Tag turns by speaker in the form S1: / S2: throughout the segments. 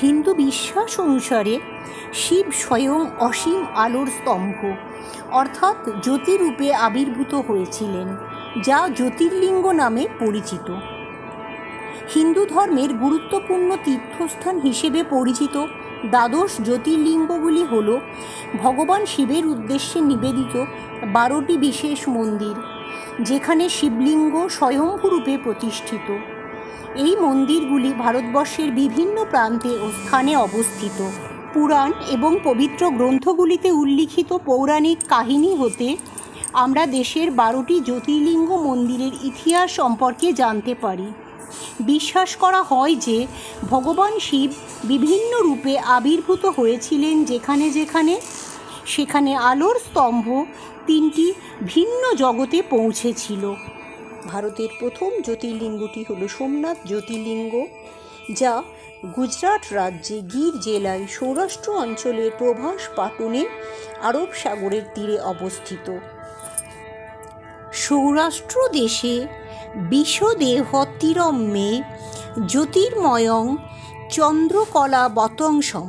S1: হিন্দু বিশ্বাস অনুসারে শিব স্বয়ং অসীম আলোর স্তম্ভ, অর্থাৎ জ্যোতিরূপে আবির্ভূত হয়েছিলেন, যা জ্যোতির্লিঙ্গ নামে পরিচিত। হিন্দু ধর্মের গুরুত্বপূর্ণ তীর্থস্থান হিসেবে পরিচিত দ্বাদশ জ্যোতির্লিঙ্গগুলি হল ভগবান শিবের উদ্দেশ্যে নিবেদিত বারোটি বিশেষ মন্দির, যেখানে শিবলিঙ্গ স্বয়ংভূরূপে প্রতিষ্ঠিত। এই মন্দিরগুলি ভারতবর্ষের বিভিন্ন প্রান্তে ও স্থানে অবস্থিত। পুরাণ এবং পবিত্র গ্রন্থগুলিতে উল্লিখিত পৌরাণিক কাহিনী হতে আমরা দেশের বারোটি জ্যোতির্লিঙ্গ মন্দিরের ইতিহাস সম্পর্কে জানতে পারি। বিশ্বাস করা হয় যে, ভগবান শিব বিভিন্ন রূপে আবির্ভূত হয়েছিলেন যেখানে যেখানে। সেখানে আলোর স্তম্ভ তিনটি ভিন্ন জগতে পৌঁছেছিল। ভারতের প্রথম জ্যোতির্লিঙ্গটি হলো সোমনাথ জ্যোতির্লিঙ্গ, যা গুজরাট রাজ্যে গির জেলায় সৌরাষ্ট্র অঞ্চলের প্রভাস পাটনে আরব সাগরের তীরে অবস্থিত। সৌরাষ্ট্র দেশে বিশ্বদেহতিরম্যে জ্যোতির্ময়ং চন্দ্রকলা বতংসম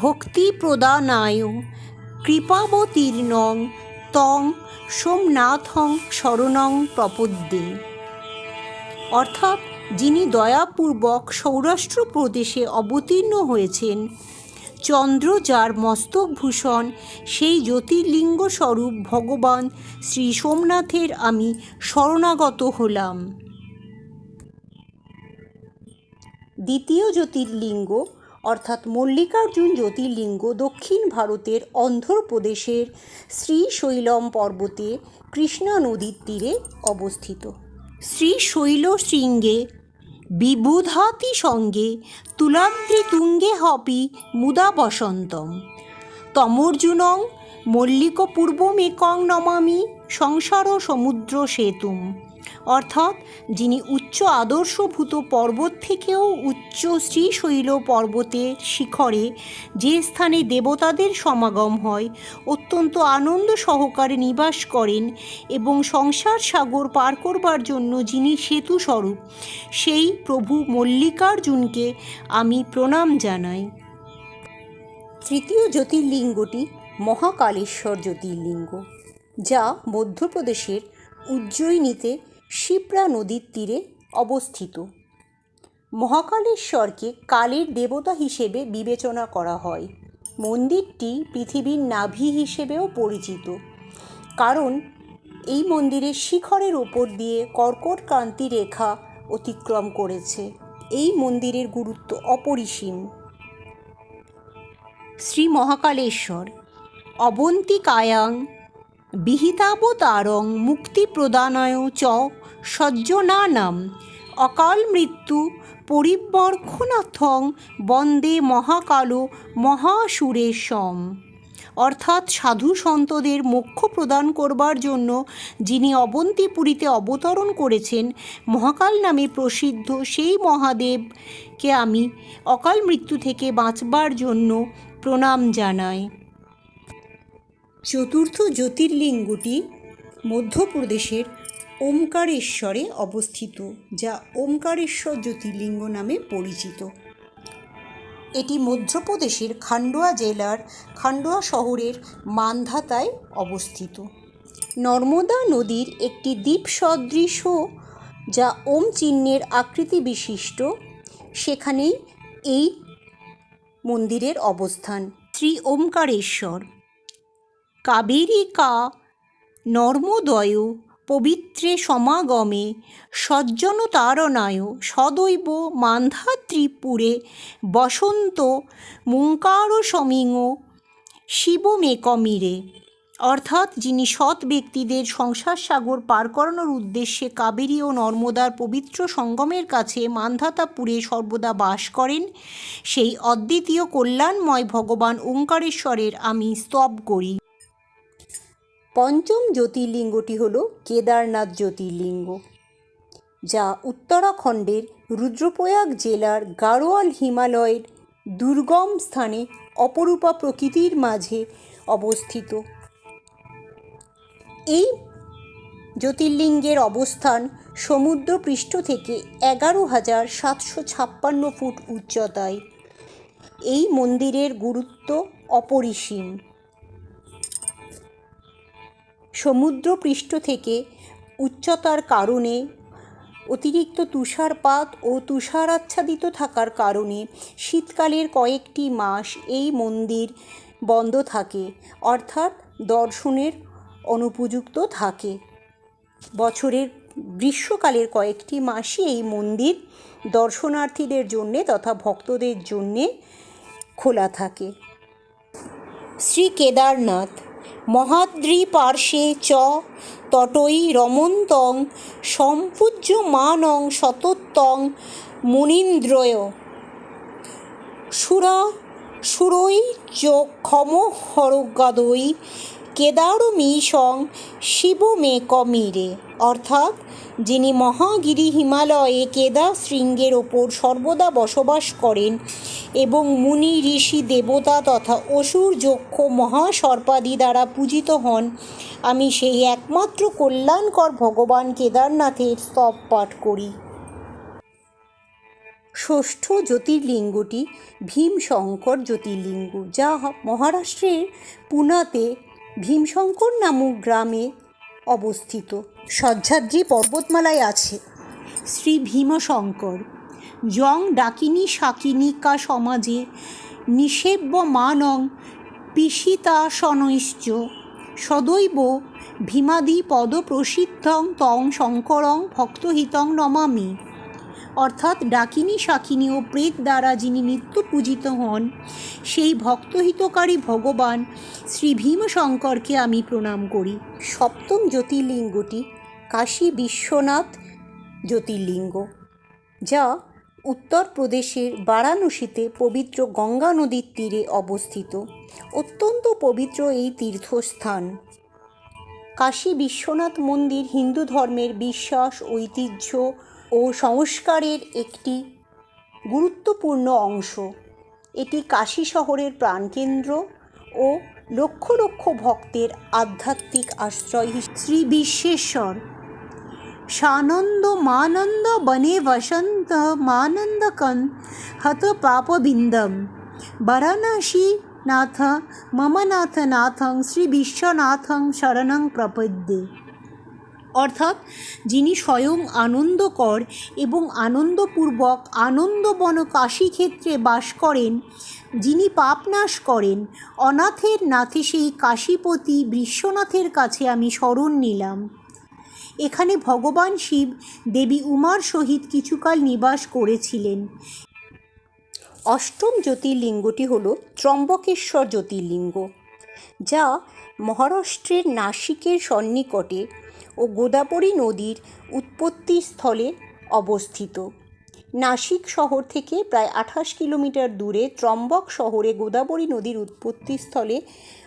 S1: ভক্তি প্রদানায় কৃপাবতীর্ণং তং সোমনাথং শরণং প্রপদ্যে। অর্থাৎ যিনি দয়াপূর্বক সৌরাষ্ট্র প্রদেশে অবতীর্ণ হয়েছেন, চন্দ্র যার মস্তকভূষণ সেই জ্যোতির্লিঙ্গ স্বরূপ ভগবান শ্রী সোমনাথের আমি শরণাগত হলাম। দ্বিতীয় জ্যোতির্লিঙ্গ অর্থাৎ মল্লিকার্জুন জ্যোতির্লিঙ্গ দক্ষিণ ভারতের অন্ধ্রপ্রদেশের শ্রীশৈলম পর্বতে কৃষ্ণা নদীর তীরে অবস্থিত। শ্রীশৈল শৃঙ্গে বিবুধাতি সঙ্গে তুলাদ্রি তুঙ্গে হপি মুদা বসন্তম। তমর্জুনং মল্লিক পূর্বমেকং নমামি সংসার সমুদ্র সেতুম। অর্থাৎ যিনি উচ্চ আদর্শভূত পর্বত থেকেও উচ্চ শ্রীশৈল পর্বতের শিখরে যে স্থানে দেবতাদের সমাগম হয়, অত্যন্ত আনন্দ সহকারে নিবাস করেন এবং সংসার সাগর পার করবার জন্য যিনি সেতু স্বরূপ সেই প্রভু মল্লিকার্জুনকে আমি প্রণাম জানাই। তৃতীয় জ্যোতির্লিঙ্গটি মহাকালেশ্বর জ্যোতির্লিঙ্গ, যা মধ্যপ্রদেশের উজ্জয়িনীতে শিপ্রা নদীর তীরে অবস্থিত। মহাকালেশ্বরকে কালের দেবতা হিসেবে বিবেচনা করা হয়। মন্দিরটি পৃথিবীর নাভি হিসেবেও পরিচিত। কারণ এই মন্দিরের শিখরের ওপর দিয়ে কর্কট ক্রান্তি রেখা অতিক্রম করেছে। এই মন্দিরের গুরুত্ব অপরিসীম। শ্রী মহাকালেশ্বর অবন্তিকায়াং বিহিতাবতারং মুক্তিপ্রদানায় চ সজ্জনানাম। অকাল মৃত্যু পরিবর্খনাথং বন্দে মহাকালো মহাসুরেশম। অর্থাৎ সাধু সন্তদের মোক্ষ প্রদান করবার জন্য যিনি অবন্তিপুরীতে অবতরণ করেছেন, মহাকাল নামে প্রসিদ্ধ সেই মহাদেবকে আমি অকাল মৃত্যু থেকে বাঁচবার জন্য প্রণাম জানাই। চতুর্থ জ্যোতির্লিঙ্গটি মধ্যপ্রদেশের ওমকারেশ্বরে অবস্থিত, যা ওমকারেশ্বর জ্যোতির্লিঙ্গ নামে পরিচিত। এটি মধ্যপ্রদেশের খান্ডোয়া জেলার খান্ডোয়া শহরের মান্ধাতায় অবস্থিত। নর্মদা নদীর একটি দ্বীপ সদৃশ যা ওম চিহ্নের আকৃতি বিশিষ্ট, সেখানেই এই মন্দিরের অবস্থান। শ্রী ওমকারেশ্বর কাবেরিকা নর্মদয় পবিত্রে সমাগমে সজ্জনতারণায় সদৈব মান্ধাত্রিপুরে বসন্ত মুঙ্কার সমিং শিবমেকমিরে। অর্থাৎ যিনি সৎ ব্যক্তিদের সংসার সাগর পার করানোর উদ্দেশ্যে কাবেরী ও নর্মদার পবিত্র সঙ্গমের কাছে মান্ধাতাপুরে সর্বদা বাস করেন, সেই অদ্বিতীয় কল্যাণময় ভগবান ওঙ্কারেশ্বরের আমি স্তব করি। পঞ্চম জ্যোতির্লিঙ্গটি হল কেদারনাথ জ্যোতির্লিঙ্গ, যা উত্তরাখণ্ডের রুদ্রপ্রয়াগ জেলার গাড়োয়াল হিমালয়ের দুর্গম স্থানে অপরূপা প্রকৃতির মাঝে অবস্থিত। এই জ্যোতির্লিঙ্গের অবস্থান সমুদ্রপৃষ্ঠ থেকে এগারো হাজার সাতশো ছাপ্পান্ন ফুট উচ্চতায়। এই মন্দিরের গুরুত্ব অপরিসীম। সমুদ্রপৃষ্ঠ থেকে উচ্চতার কারণে, অতিরিক্ত তুষারপাত ও তুষারাচ্ছাদিত থাকার কারণে শীতকালের কয়েকটি মাস এই মন্দির বন্ধ থাকে, অর্থাৎ দর্শনের অনুপযুক্ত থাকে। বছরের গ্রীষ্মকালের কয়েকটি মাসই এই মন্দির দর্শনার্থীদের জন্যে তথা ভক্তদের জন্যে খোলা থাকে। শ্রী কেদারনাথ মহাদ্রি পার্শ্বে চ। তটই রমন্তং সম্পূজ্য মানং শতত্বং মুনীন্দ্রয়। সুরা, সুরৈ চ ক্ষম শিব কেদারমীশং, শিবমেকমিরে। অর্থাৎ যিনি মহাগিরি হিমালয়ে কেদার শৃঙ্গের ওপর সর্বদা বসবাস করেন এবং মুনি, ঋষি, দেবতা তথা অসুর, যক্ষ, মহাসর্পাদি দ্বারা পূজিত হন, আমি সেই একমাত্র কল্যাণকর ভগবান কেদারনাথের স্তব পাঠ করি। ষষ্ঠ জ্যোতির্লিঙ্গটি ভীমশঙ্কর জ্যোতির্লিঙ্গ, যা মহারাষ্ট্রের পুনাতে ভীমশঙ্কর নামক গ্রামে অবস্থিত। সহ্যাদ্রি পর্বতমালায় আছে। শ্রী ভীমশঙ্কর জং ডাকিনী শাকিনিকা সমাজে নিষেব্য মানং পিসিতাসনৈশ্চ সদৈব ভীমাদি পদপ্রসিদ্ধং তং শঙ্করং ভক্তহিতং নমামি। অর্থাৎ ডাকিনী শাকিনী ও প্রেত দ্বারা যিনি নিত্য পূজিত হন, সেই ভক্তহিতকারী ভগবান শ্রী ভীমশঙ্করকে আমি প্রণাম করি। সপ্তম জ্যোতির্লিঙ্গটি কাশী বিশ্বনাথ জ্যোতির্লিঙ্গ, যা উত্তরপ্রদেশের বারাণসীতে পবিত্র গঙ্গা নদীর তীরে অবস্থিত। অত্যন্ত পবিত্র এই তীর্থস্থান। কাশী বিশ্বনাথ মন্দির হিন্দু ধর্মের বিশ্বাস, ঐতিহ্য ও সংস্কারের একটি গুরুত্বপূর্ণ অংশ। এটি কাশী শহরের প্রাণকেন্দ্র ও লক্ষ লক্ষ ভক্তের আধ্যাত্মিক আশ্রয় শ্রী বিশ্বেশ্বর। সানন্দ মানন্দ বনে বসন্ত মানন্দকন হত পাপবিন্দম। বারাণসী নাথ মম নাথ নাথং শ্রী বিশ্বনাথং শরণং প্রপদ্যে। অর্থাৎ যিনি স্বয়ং আনন্দকর এবং আনন্দপূর্বক আনন্দবন কাশীক্ষেত্রে বাস করেন, যিনি পাপ নাশ করেন, অনাথের নাথে সেই কাশীপতি বিশ্বনাথের কাছে আমি শরণ নিলাম। এখানে ভগবান শিব দেবী উমার সহিত কিছুকাল নিবাস করেছিলেন। অষ্টম জ্যোতির্লিঙ্গটি হল ত্রম্বকেশ্বর জ্যোতির্লিঙ্গ, যা মহারাষ্ট্রের নাসিকের সন্নিকটে গোদাবরী নদীর উৎপত্তি স্থলে অবস্থিত। নাসিক শহর থেকে প্রায় আঠাশ কিলোমিটার দূরে ত্রম্বক শহরে গোদাবরী নদীর উৎপত্তিস্থলে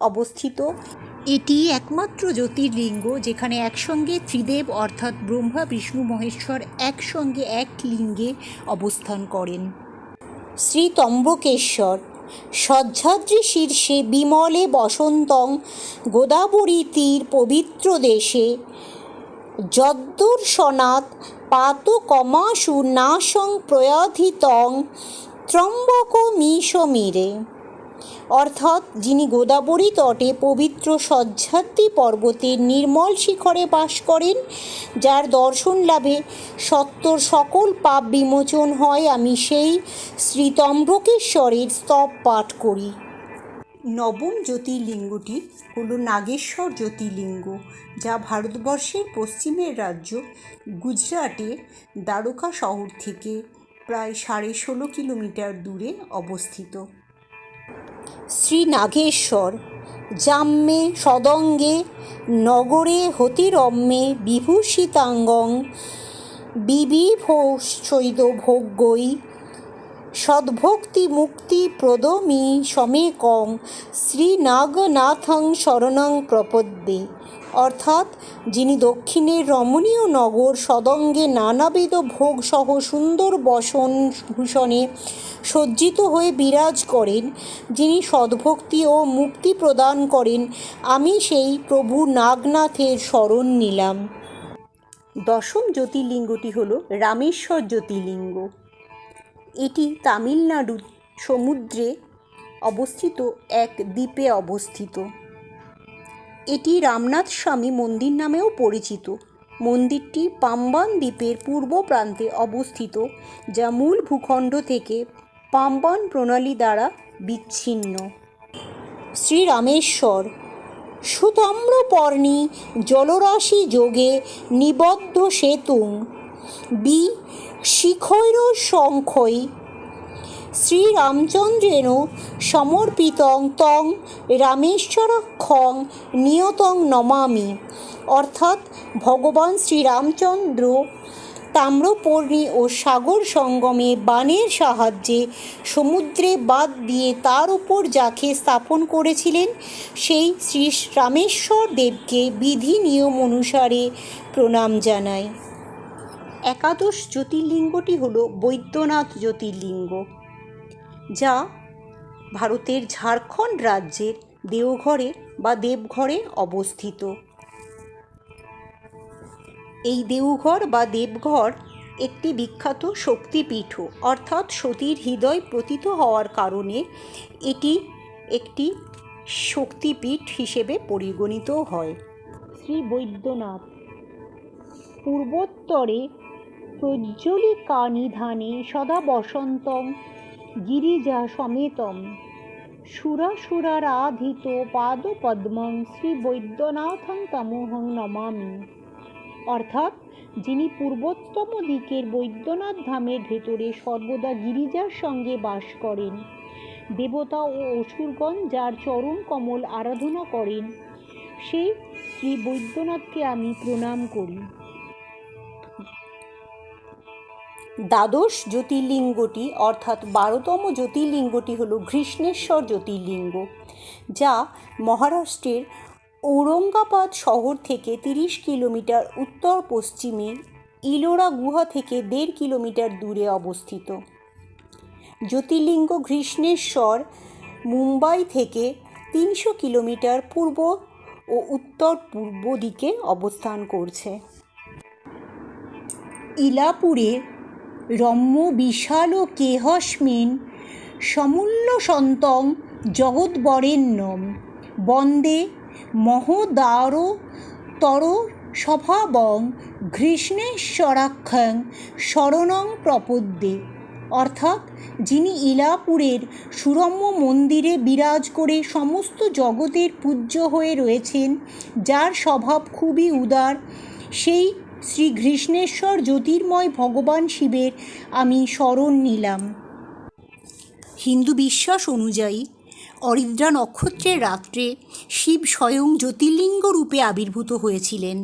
S1: অবস্থিত। এটি একমাত্র জ্যোতির্লিঙ্গ যেখানে একসঙ্গে ত্রিদেব অর্থাৎ ব্রহ্মা, বিষ্ণু, মহেশ্বর একসঙ্গে এক লিঙ্গে অবস্থান করেন। শ্রী ত্রম্বকেশ্বর সহ্যাদ্রি শীর্ষে বিমলে বসন্তং গোদাবরী তীর পবিত্র দেশে যদ্দর্শনাৎ পাত কমাসু নাশং প্রয়াধিতং ত্রম্বক মিশমিরে অর্থাৎ যিনি গোদাবরী তটে পবিত্র সহ্যাদ্রি পর্বতের নির্মল শিখরে বাস করেন, যার দর্শন লাভে সত্তর সকল পাপ বিমোচন হয়, আমি সেই শ্রীতম্ভকেশ্বরের স্তব পাঠ করি। নবম জ্যোতির্লিঙ্গটি হল নাগেশ্বর জ্যোতির্লিঙ্গ, যা ভারতবর্ষের পশ্চিমের রাজ্য গুজরাটের দ্বারকা শহর থেকে প্রায় সাড়ে ষোলো কিলোমিটার দূরে অবস্থিত। শ্রী নাগেশ্বর জাম্মে সদঙ্গে নগরে হতিরম্যে বিভূষিতাঙ্গং বিবিভোশ্চৈদ ভোগ্যই সদ্ভক্তি মুক্তি প্রদমি সমেকং শ্রীনাগনাথং শরণং প্রপদ্যে। অর্থাৎ যিনি দক্ষিণের রমণীয় নগর সদঙ্গে নানাবিধ ভোগসহ সুন্দর বসন ভূষণে সজ্জিত হয়ে বিরাজ করেন, যিনি সদ্ভক্তি ও মুক্তি প্রদান করেন, আমি সেই প্রভু নাগনাথের শরণ নিলাম। দশম জ্যোতির্লিঙ্গটি হল রামেশ্বর জ্যোতির্লিঙ্গ। এটি তামিলনাড়ুর সমুদ্রে অবস্থিত এক দ্বীপে অবস্থিত। এটি রামনাথ স্বামী মন্দির নামেও পরিচিত। মন্দিরটি পাম্বান দ্বীপের পূর্ব প্রান্তে অবস্থিত, যা মূল ভূখণ্ড থেকে পাম্বান প্রণালী দ্বারা বিচ্ছিন্ন। শ্রী রামেশ্বর সুতাম্রপর্ণী জলরাশি যোগে নিবদ্ধ সেতুং। বি, শিখৈর শঙ্খই শ্রীরামচন্দ্রেণ সমর্পিতং তং রামেশ্বরাক্ষং নিয়তং নমামি। অর্থাৎ ভগবান শ্রীরামচন্দ্র তাম্রপর্ণী ও সাগর সঙ্গমে বাণের সাহায্যে সমুদ্রে বাদ দিয়ে তার উপর যাকে স্থাপন করেছিলেন, সেই শ্রী রামেশ্বর দেবকে বিধি নিয়ম অনুসারে প্রণাম জানাই একাদশ জ্যোতির্লিঙ্গটি হল বৈদ্যনাথ জ্যোতির্লিঙ্গ, যা ভারতের ঝাড়খণ্ড রাজ্যের দেওঘরে বা দেবঘরে অবস্থিত। এই দেওঘর বা দেবঘর একটি বিখ্যাত শক্তিপীঠ, অর্থাৎ সতীর হৃদয় প্রতীত হওয়ার কারণে এটি একটি শক্তিপীঠ হিসেবে পরিগণিত হয়। শ্রী বৈদ্যনাথ, পূর্বোত্তরে প্রজ্জ্বলিকা নিধানে সদা বসন্তম, গিরিজা সমেতম। সুরাসুরারাধিত পাদপদ্মং শ্রী বৈদ্যনাথং তমোহং নমামি। অর্থাৎ যিনি পূর্বোত্তম দিকের বৈদ্যনাথ ধামের ভেতরে সর্বদা গিরিজার সঙ্গে বাস করেন, দেবতা ও অসুরগণ যার চরণ কমল আরাধনা করেন, সেই শ্রী বৈদ্যনাথকে আমি প্রণাম করি। দ্বাদশ জ্যোতির্লিঙ্গটি অর্থাৎ বারোতম জ্যোতির্লিঙ্গটি হল ঘৃষ্ণেশ্বর জ্যোতির্লিঙ্গ, যা মহারাষ্ট্রের ঔরঙ্গাবাদ শহর থেকে তিরিশ কিলোমিটার উত্তর পশ্চিমে ইলোরা গুহা থেকে দেড় কিলোমিটার দূরে অবস্থিত। জ্যোতির্লিঙ্গ ঘৃষ্ণেশ্বর মুম্বাই থেকে তিনশো কিলোমিটার পূর্ব ও উত্তর পূর্ব দিকে অবস্থান করছে। ইলাপুরের রম্য, বিশাল কেহস্মিন সমূল্য সন্তং জগৎবরেণ্যম। বন্দে মহোদার তর স্বভাবং ঘৃষ্ণেশ্বরাক্ষং শরণং প্রপদ্যে। অর্থাৎ যিনি ইলাপুরের সুরম্য মন্দিরে বিরাজ করে সমস্ত জগতের পূজ্য হয়ে রয়েছেন, যার স্বভাব খুবই উদার, সেই শ্রী ঘৃষ্ণেশ্বর জ্যোতির্ময় ভগবান শিবের আমি শরণ নিলাম। হিন্দু বিশ্বাস অনুযায়ী, অরিদ্রা নক্ষত্রের রাত্রে শিব স্বয়ং জ্যোতির্লিঙ্গ রূপে আবির্ভূত হয়েছিলেন।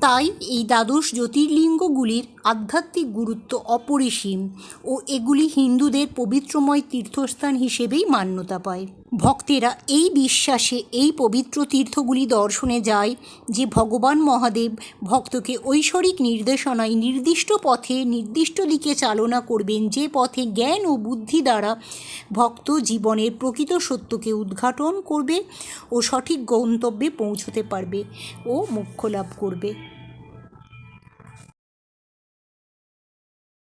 S1: তাই এই দ্বাদশ জ্যোতির্লিঙ্গগুলির আধ্যাত্মিক গুরুত্ব অপরিসীম ও এগুলি হিন্দুদের পবিত্রময় তীর্থস্থান হিসেবেই মান্যতা পায়। ভক্তেরা এই বিশ্বাসে এই পবিত্র তীর্থগুলি দর্শনে যায় যে ভগবান মহাদেব ভক্তকে ঐশ্বরিক নির্দেশনায় নির্দিষ্ট পথে নির্দিষ্ট দিকে চালনা করবেন যে পথে জ্ঞান ও বুদ্ধি দ্বারা ভক্ত জীবনের প্রকৃত সত্যকে উদ্ঘাটন করবে ও সঠিক গন্তব্যে পৌঁছতে পারবে ও মোক্ষ লাভ করবে।